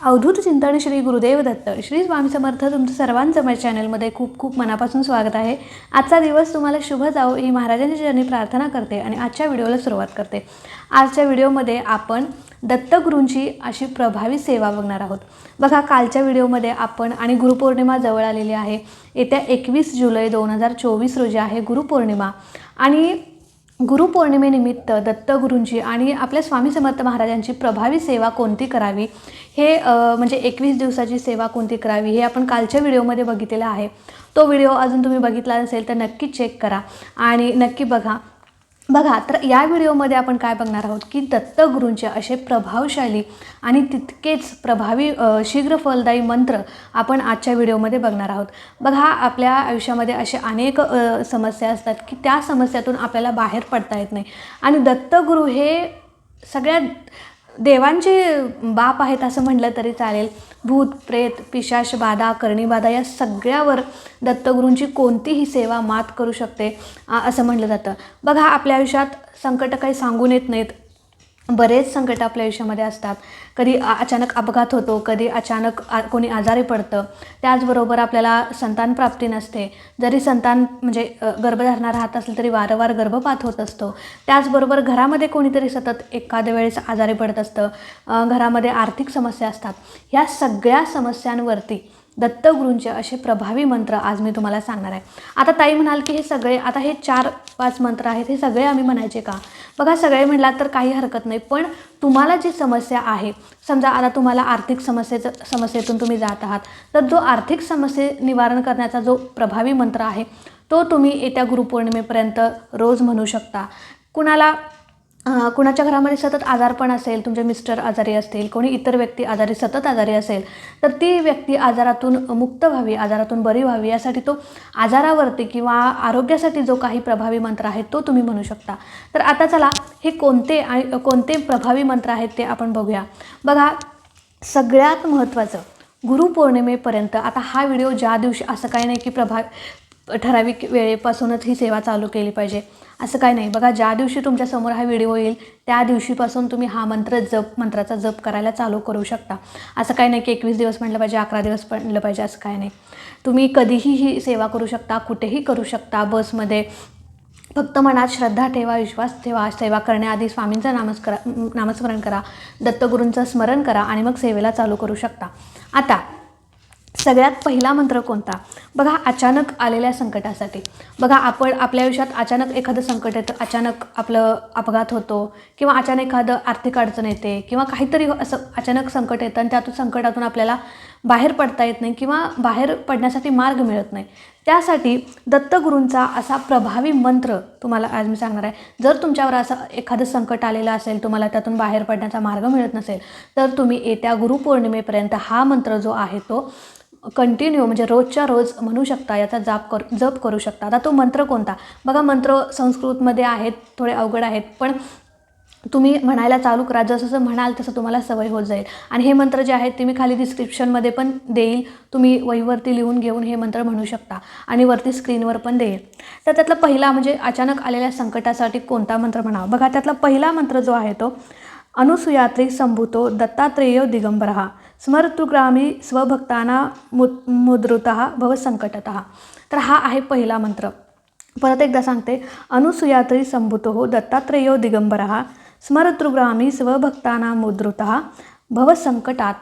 अवधूत चिंतन श्री गुरुदेव दत्त. श्री स्वामी समर्थ तुमचं सर्वांचं माझ्या चॅनलमध्ये खूप खूप मनापासून स्वागत आहे. आजचा दिवस तुम्हाला शुभ जावो ही महाराजांच्या चरणी प्रार्थना करते आणि आजच्या व्हिडिओला सुरुवात करते. आजच्या व्हिडिओमध्ये आपण दत्तगुरूंची अशी प्रभावी सेवा बघणार आहोत. बघा कालच्या व्हिडिओमध्ये आपण आणि गुरुपौर्णिमा जवळ आलेली आहे. येत्या एकवीस जुलै दोन हजार चोवीस रोजी आहे गुरुपौर्णिमा. आणि गुरुपौर्णिमेनिमित्त दत्तगुरूंची आणि आपल्या स्वामी समर्थ महाराजांची प्रभावी सेवा कोणती करावी? हे म्हणजे एकवीस दिवसाची सेवा कोणती करावी? हे आपण कालच्या व्हिडिओमध्ये बघितलेलं आहे. तो व्हिडिओ अजून तुम्ही बघितला नसेल तर नक्की चेक करा आणि नक्की बघा. बघा तर या व्हिडिओमध्ये आपण काय बघणार आहोत की दत्तगुरूंचे असे प्रभावशाली आणि तितकेच प्रभावी शीघ्र फलदायी मंत्र आपण आजच्या व्हिडिओमध्ये बघणार आहोत. बघा आपल्या आयुष्यामध्ये असे अनेक समस्या असतात की त्या समस्यातून आपल्याला बाहेर पडता येत नाही. आणि दत्तगुरू हे सगळ्यात देवांचे बाप आहेत असं म्हटलं तरी चालेल. भूत प्रेत पिशाश बाधा करणीबाधा या सगळ्यावर दत्तगुरूंची कोणतीही सेवा मात करू शकते असं म्हटलं जातं. बघा आपल्या आयुष्यात संकट काही सांगून येत नाहीत. बरेच संकट आपल्या आयुष्यामध्ये असतात. कधी अचानक अपघात होतो कधी अचानक आ कोणी आजारी पडतं. त्याचबरोबर आपल्याला संतान प्राप्ती नसते. जरी संतान म्हणजे गर्भधारणा राहत असेल तरी वारंवार गर्भपात होत असतो. त्याचबरोबर घरामध्ये कोणीतरी सतत एखाद्या वेळेस आजारी पडत असतं. घरामध्ये आर्थिक समस्या असतात. ह्या सगळ्या समस्यांवरती दत्तगुरूंचे असे प्रभावी मंत्र आज मी तुम्हाला सांगणार आहे. आता ताई म्हणाल की हे सगळे आता हे चार पाच मंत्र आहेत हे सगळे आम्ही म्हणायचे का? बघा सगळे म्हणलात तर काही हरकत नाही पण तुम्हाला जी समस्या आहे समजा आता तुम्हाला आर्थिक समस्येचं समस्येतून तुम्ही जात आहात तर जो आर्थिक समस्ये निवारण करण्याचा जो प्रभावी मंत्र आहे तो तुम्ही येत्या गुरुपौर्णिमेपर्यंत रोज म्हणू शकता. कुणाला कुणाच्या घरामध्ये सतत आजारपण असेल तुमचे मिस्टर आजारी असतील कोणी इतर व्यक्ती आजारी सतत आजारी असेल तर ती व्यक्ती आजारातून मुक्त व्हावी आजारातून बरी व्हावी यासाठी तो आजारावरती किंवा आरोग्यासाठी जो काही प्रभावी मंत्र आहे तो तुम्ही म्हणू शकता. तर आता चला हे कोणते आणि कोणते प्रभावी मंत्र आहेत ते आपण बघूया. बघा सगळ्यात महत्त्वाचं गुरुपौर्णिमेपर्यंत आता हा व्हिडिओ ज्या दिवशी असं काही नाही की प्रभा ठराविक वेळेपासूनच ही सेवा चालू केली पाहिजे. असं काही नाही. बघा ज्या दिवशी तुमच्यासमोर हा व्हिडिओ येईल त्या दिवशीपासून तुम्ही हा मंत्र जप मंत्राचा जप करायला चालू करू शकता. असं काही नाही की एकवीस दिवस म्हटलं पाहिजे अकरा दिवस म्हटलं पाहिजे असं काही नाही. तुम्ही कधीही ही सेवा करू शकता कुठेही करू शकता बसमध्ये. फक्त मनात श्रद्धा ठेवा विश्वास ठेवा सेवा करण्याआधी स्वामींचं नामस्करा नामस्मरण करा दत्तगुरूंचं स्मरण करा आणि मग सेवेला चालू करू शकता. आता सगळ्यात पहिला मंत्र कोणता? बघा अचानक आलेल्या संकटासाठी. बघा आपण आपल्या आयुष्यात अचानक एखादं संकट येतं अचानक आपलं अपघात होतो किंवा अचानक एखादं आर्थिक अडचण येते किंवा काहीतरी असं अचानक संकट येतं आणि त्यातून संकटातून आपल्याला बाहेर पडता येत नाही किंवा बाहेर पडण्यासाठी मार्ग मिळत नाही. त्यासाठी दत्तगुरूंचा असा प्रभावी मंत्र तुम्हाला आज मी सांगणार आहे. जर तुमच्यावर असं एखादं संकट आलेलं असेल तुम्हाला त्यातून बाहेर पडण्याचा मार्ग मिळत नसेल तर तुम्ही येत्या गुरुपौर्णिमेपर्यंत हा मंत्र जो आहे तो कंटिन्यू म्हणजे रोजच्या रोज म्हणू शकता याचा जाप कर जप करू शकता. आता तो मंत्र कोणता? बघा मंत्र संस्कृतमध्ये आहेत थोडे अवघड आहेत पण तुम्ही म्हणायला चालू करा. जसं जसं म्हणाल तसं तुम्हाला सवय होत जाईल. आणि हे मंत्र जे आहेत ते मी खाली डिस्क्रिप्शनमध्ये पण देईल. तुम्ही वहीवरती लिहून घेऊन हे मंत्र म्हणू शकता आणि वरती स्क्रीनवर पण देईल. तर त्यातला पहिला म्हणजे अचानक आलेल्या संकटासाठी कोणता मंत्र म्हणावा? बघा त्यातला पहिला मंत्र जो आहे तो अनुसुयात्री संभूतो दत्तात्रेय दिगंबरः स्मर्तुग्रामी स्वभक्ताना मुद मुद्रुतः भवसंकटत। तर हा आहे पहिला मंत्र. परत एकदा सांगते. अनुसुयात्री संभूतो हो दत्तात्रेयो दिगंबरः स्मरतृग्रामी स्वभक्ताना मुद्रुतः भवसंकटात।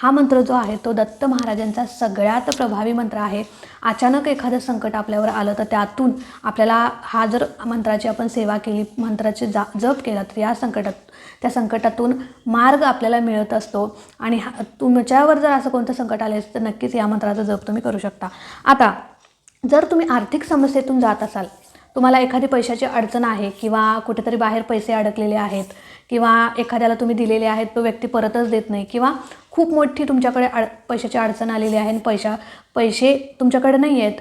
हा मंत्र जो आहे तो दत्त महाराजांचा सगळ्यात प्रभावी मंत्र आहे. अचानक एखादं संकट आपल्यावर आलं तर त्यातून आपल्याला हा जर मंत्राची आपण सेवा केली मंत्राचे जा जप केला तर या संकटात त्या संकटातून मार्ग आपल्याला मिळत असतो. आणि हा तुमच्यावर जर असं कोणतं संकट आले तर नक्कीच या मंत्राचा जप तुम्ही करू शकता. आता जर तुम्ही आर्थिक समस्येतून जात असाल तुम्हाला एखादी पैशाची अडचण आहे किंवा कुठेतरी बाहेर पैसे अडकलेले आहेत किंवा एखाद्याला तुम्ही दिलेले आहेत तो व्यक्ती परतच देत नाही किंवा खूप मोठी तुमच्याकडे अड पैशाची अडचण आलेली आहे आणि पैशा पैसे तुमच्याकडे नाही आहेत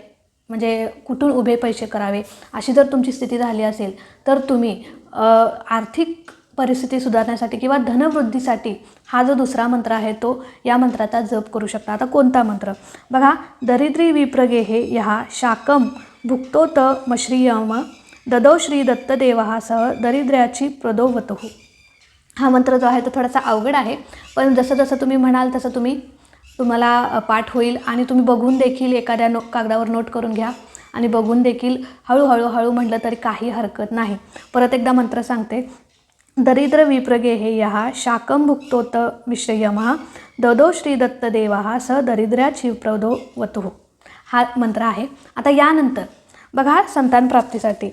म्हणजे कुठून उभे पैसे करावे? अशी जर तुमची स्थिती झाली असेल तर तुम्ही आर्थिक परिस्थिती सुधारण्यासाठी किंवा धनवृद्धीसाठी हा जो दुसरा मंत्र आहे तो या मंत्राचा जप करू शकता. आता कोणता मंत्र? बघा दरिद्री विप्रगे हे ह्या शाकम भुक्तोत मश्रियम ददो श्री हा सह दरिद्र्याची प्रदोवतो. हा मंत्र जो आहे तो थोडासा अवघड आहे पण जसं जसं तुम्ही म्हणाल तसं तुम्ही तुम्हाला पाठ होईल आणि तुम्ही बघून देखील एखाद्या नो कागदावर नोट करून घ्या आणि बघून देखील हळूहळू हळू म्हटलं तरी काही हरकत नाही. परत एकदा मंत्र सांगते. दरिद्र विप्रगे हे यहा शाकं भुक्तोत विश्रयमः ददो श्री दत्तदेवा स दरिद्र्याची प्रदो वतो हा मंत्र आहे. आता यानंतर बघा संतान प्राप्तीसाठी.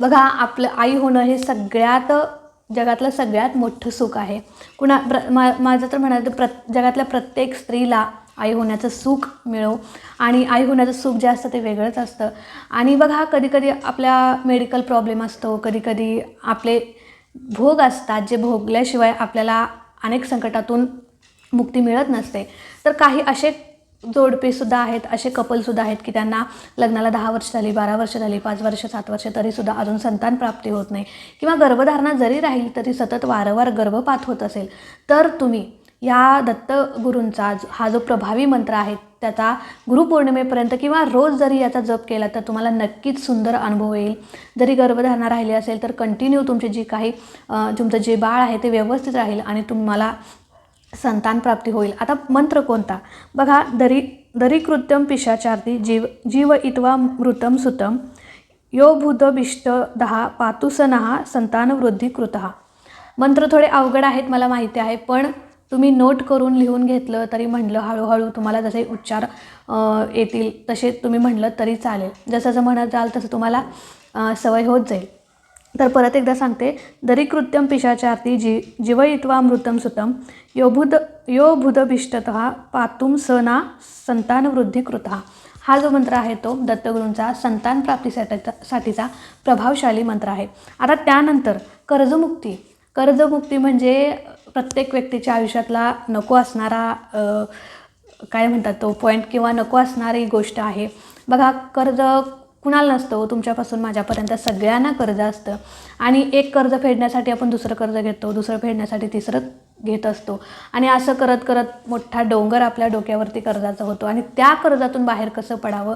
बघा आपलं आई होणं हे सगळ्यात जगातलं सगळ्यात मोठं सुख आहे. कुणा प्र मा माझं तर म्हणायचं प्र जगातल्या प्रत्येक स्त्रीला आई होण्याचं सुख मिळो. आणि आई होण्याचं सुख जे असतं ते वेगळंच असतं. आणि बघा कधीकधी आपल्या मेडिकल प्रॉब्लेम असतो. कधीकधी आपले भोग असतात जे भोगल्याशिवाय आपल्याला अनेक संकटातून मुक्ती मिळत नसते. तर काही असे जोडपेसुद्धा आहेत असे कपलसुद्धा आहेत की त्यांना लग्नाला दहा वर्ष झाली बारा वर्ष झाली पाच वर्ष सात वर्ष तरीसुद्धा अजून संतान प्राप्ती होत नाही. किंवा गर्भधारणा जरी राहील तरी सतत वारंवार गर्भपात होत असेल तर तुम्ही या दत्तगुरूंचा हा जो प्रभावी मंत्र आहे त्याचा गुरुपौर्णिमेपर्यंत किंवा रोज जरी याचा जप केला तर तुम्हाला नक्कीच सुंदर अनुभव येईल. जरी गर्भधारणा राहिली असेल तर कंटिन्यू तुमची जी काही तुमचं जे बाळ आहे ते व्यवस्थित राहील आणि तुम्हाला संतान प्राप्ती होईल. आता मंत्र कोणता? बघा दरी दरीकृत्यम पिशाचार्दी जीव जीव इत्वा मृतम सुतम यो भूतभिष्ट दहा पातुसनहा संतान वृद्धी कृतहा. मंत्र थोडे अवघड आहेत मला माहिती आहे पण तुम्ही नोट करून लिहून घेतलं तरी म्हणलं हळूहळू तुम्हाला जसे उच्चार येतील तसे तुम्ही म्हणलं तरी चालेल. जसं जसं म्हणत जाल तसं तुम्हाला सवय होत जाईल. तर परत एकदा सांगते. दरी कृत्यम पिशाचार्ती जी जीवयित्वा मृतम सुतम यो भूत यो पातुम सना संतान वृद्धी कृता हा जो मंत्र आहे तो दत्तगुरूंचा संतान प्राप्तीसाठीचा साठीचा प्रभावशाली मंत्र आहे. आता त्यानंतर कर्जमुक्ती. कर्जमुक्ती म्हणजे प्रत्येक व्यक्तीच्या आयुष्यातला नको असणारा काय म्हणतात तो पॉईंट किंवा नको असणारी गोष्ट आहे. बघा कर्ज कुणाला नसतं हो, तुमच्यापासून माझ्यापर्यंत सगळ्यांना कर्ज असतं. आणि एक कर्ज फेडण्यासाठी आपण दुसरं कर्ज घेतो दुसरं फेडण्यासाठी तिसरं घेत असतो. आणि असं करत करत मोठा डोंगर आपल्या डोक्यावरती कर्जाचा होतो. आणि त्या कर्जातून बाहेर कसं पडावं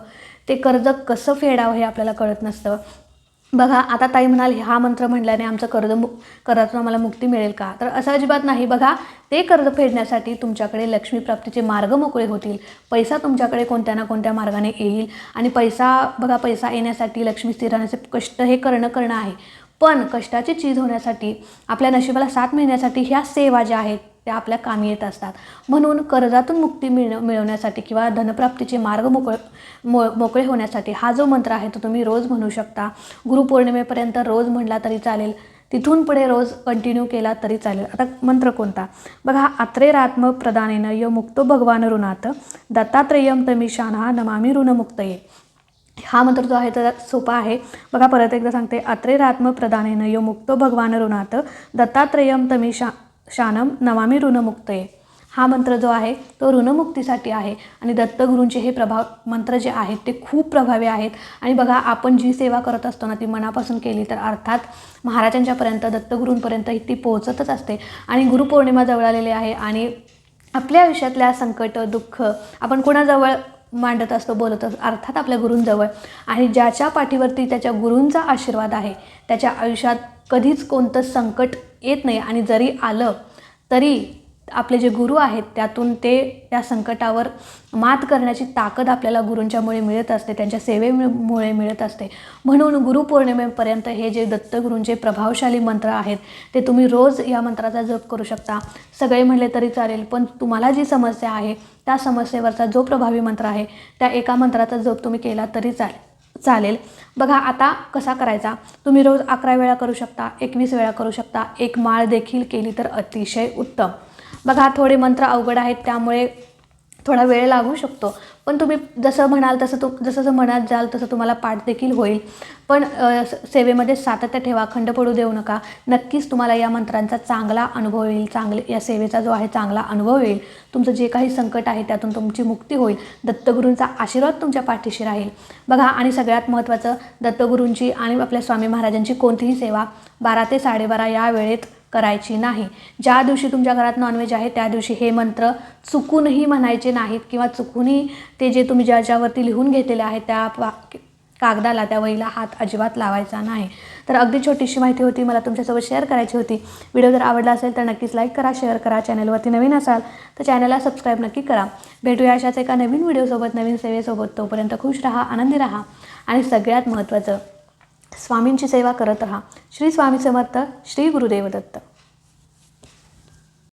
ते कर्ज कसं फेडावं हे आपल्याला कळत नसतं. बघा आता ताई म्हणाल हा मंत्र म्हणल्याने आमचं कर्ज मु कर्जातून आम्हाला मुक्ती मिळेल का? तर असं अजिबात नाही. बघा ते कर्ज फेडण्यासाठी तुमच्याकडे लक्ष्मीप्राप्तीचे मार्ग मोकळे होतील. पैसा तुमच्याकडे कोणत्या ना कोणत्या मार्गाने येईल. आणि पैसा बघा पैसा येण्यासाठी लक्ष्मी स्थिर राहण्याचे कष्ट हे करणं करणं आहे. पण कष्टाची चीज होण्यासाठी आपल्या नशिबाला साथ मिळण्यासाठी ह्या सेवा ज्या आहेत त्या आपल्या कामी येत असतात. म्हणून कर्जातून मुक्ती मिळ मिळवण्यासाठी किंवा धनप्राप्तीचे मार्ग मोकळे मो मोकळे होण्यासाठी हा जो मंत्र आहे तो तुम्ही रोज म्हणू शकता. गुरुपौर्णिमेपर्यंत रोज म्हणला तरी चालेल. तिथून पुढे रोज कंटिन्यू केला तरी चालेल. आता मंत्र कोणता? बघा आत्रेरात्म प्रदानेन य मुक्तो भगवान ऋणात दत्तात्रेयम हा नमामी ऋणमुक्तये. हा मंत्र जो आहे तर सोपा आहे. बघा परत एकदा सांगते. अत्रेरात्म प्रदानेन यो मुक्तो भगवान ऋणात दत्तात्रेयम तमिशा शानम नमामी ऋणमुक्तये हा मंत्र जो आहे तो ऋणमुक्तीसाठी आहे. आणि दत्तगुरूंचे हे प्रभाव मंत्र जे आहेत ते खूप प्रभावी आहेत. आणि बघा आपण जी सेवा करत असतो ना ती मनापासून केली तर अर्थात महाराजांच्यापर्यंत दत्तगुरूंपर्यंत ती पोहोचतच असते. आणि गुरुपौर्णिमा जवळ आलेली आहे. आणि आपल्या आयुष्यातल्या संकट दुःख आपण कोणाजवळ मांडत असतो बोलत असतो अर्थात आपल्या गुरूंजवळ. आणि ज्याच्या पाठीवरती त्याच्या गुरूंचा आशीर्वाद आहे त्याच्या आयुष्यात कधीच कोणतं संकट येत नाही आणि जरी आलं तरी आपले जे गुरु आहेत त्यातून ते त्या संकटावर मात करण्याची ताकद आपल्याला गुरूंच्यामुळे मिळत असते त्यांच्या सेवेमुळे मिळत असते. म्हणून गुरुपौर्णिमेपर्यंत हे जे दत्तगुरूंचे प्रभावशाली मंत्र आहेत ते तुम्ही रोज या मंत्राचा जप करू शकता. सगळे म्हणले तरी चालेल पण तुम्हाला जी समस्या आहे त्या समस्येवरचा जो प्रभावी मंत्र आहे त्या एका मंत्राचा जप तुम्ही केला तरी चालेल. चालेल. बघा आता कसा करायचा? तुम्ही रोज अकरा वेळा करू शकता एकवीस वेळा करू शकता. एक माळ देखील केली तर अतिशय उत्तम. बघा थोडे मंत्र अवघड आहेत त्यामुळे थोडा वेळ लागू शकतो. पण तुम्ही जसं म्हणाल तसं तु जसं जसं म्हणत जाल तसं तुम्हाला पाठदेखील होईल. पण स- सेवेमध्ये सातत्य ठेवा खंड पडू देऊ नका. नक्कीच तुम्हाला या मंत्रांचा चांगला अनुभव येईल. चांगले या सेवेचा जो आहे चांगला अनुभव येईल. तुमचं जे काही संकट आहे त्यातून तुमची मुक्ती होईल. दत्तगुरूंचा आशीर्वाद तुमच्या पाठीशी राहील. बघा आणि सगळ्यात महत्त्वाचं दत्तगुरूंची आणि आपल्या स्वामी महाराजांची कोणतीही सेवा बारा ते साडेबारा या वेळेत करायची नाही. ज्या दिवशी तुमच्या घरात नॉनव्हेज आहे त्या दिवशी हे मंत्र चुकूनही म्हणायचे नाहीत किंवा चुकूनही ते जे तुम्ही ज्याच्यावरती लिहून घेतलेले आहे त्या कागदाला त्या वहीला हात अजिबात लावायचा नाही. तर अगदी छोटीशी माहिती होती मला तुमच्यासोबत शेअर करायची होती. व्हिडिओ जर आवडला असेल तर नक्कीच लाईक करा शेअर करा चॅनलवरती नवीन असाल तर चॅनलला सबस्क्राईब नक्की करा. भेटूया अशाच एका नवीन व्हिडिओसोबत नवीन सेवेसोबत. तोपर्यंत खुश राहा आनंदी राहा आणि सगळ्यात महत्त्वाचं स्वामींची सेवा करत राहा. श्री स्वामी समर्थ श्री गुरुदेव दत्त.